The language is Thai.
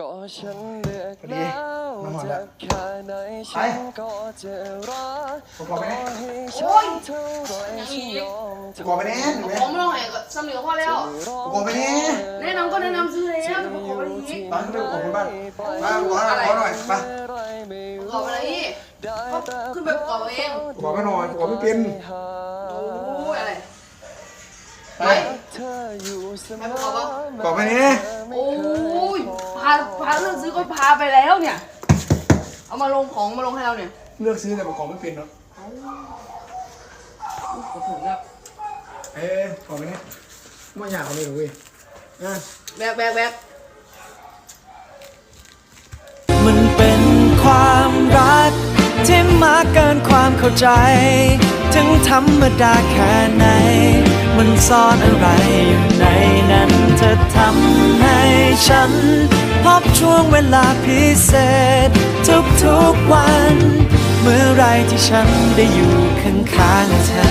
ก็ฉันเลือกพอดีแล้วมาหมดแล้จะวแค่ไหนฉันก็จะรักผมบอกไปแน่ให้โอ้ฉัยนเท่าไรฉันยอมกูบอกไปแน่หนูผมไม่ต้องให้ก็สำเนียงพ่อแล้ว กูบอกไปแน่แนะนำก็แนะนำซื้อแล้วแต่ผมขอไปทีไปไปขอบคุณบ้านมาขอหน่อยขอหน่อยไปขอไปเลยนี่เขาขึ้นไปขอเองกูบอกไม่หน่อยกูบอกไม่เป็นโอ้ยอะไรไปเธออยู่เสมอบอกไปแน่โอ้ย พาพาเรื่องซื้อก็พาไปแล้วเนี่ย เอามาลงของมาลงให้เราเนี่ยเลือกซื้อแต่บอกของไม่เป็นเนาะก็ถึงแล้วเอ๊ะบอกไปแน่ไม่อยากเอาเลยเหรอเว้ยอะแบกแบกแบกมันเป็นความรักที่มากเกินความเข้าใจ ถึงธรรมดาแค่ไหน มันซ่อนอะไรอยู่ในนั้นเธอทำให้ฉัน พบช่วงเวลาพิเศษ ทุกๆวัน เมื่อไรที่ฉันได้อยู่ข้างๆเธอ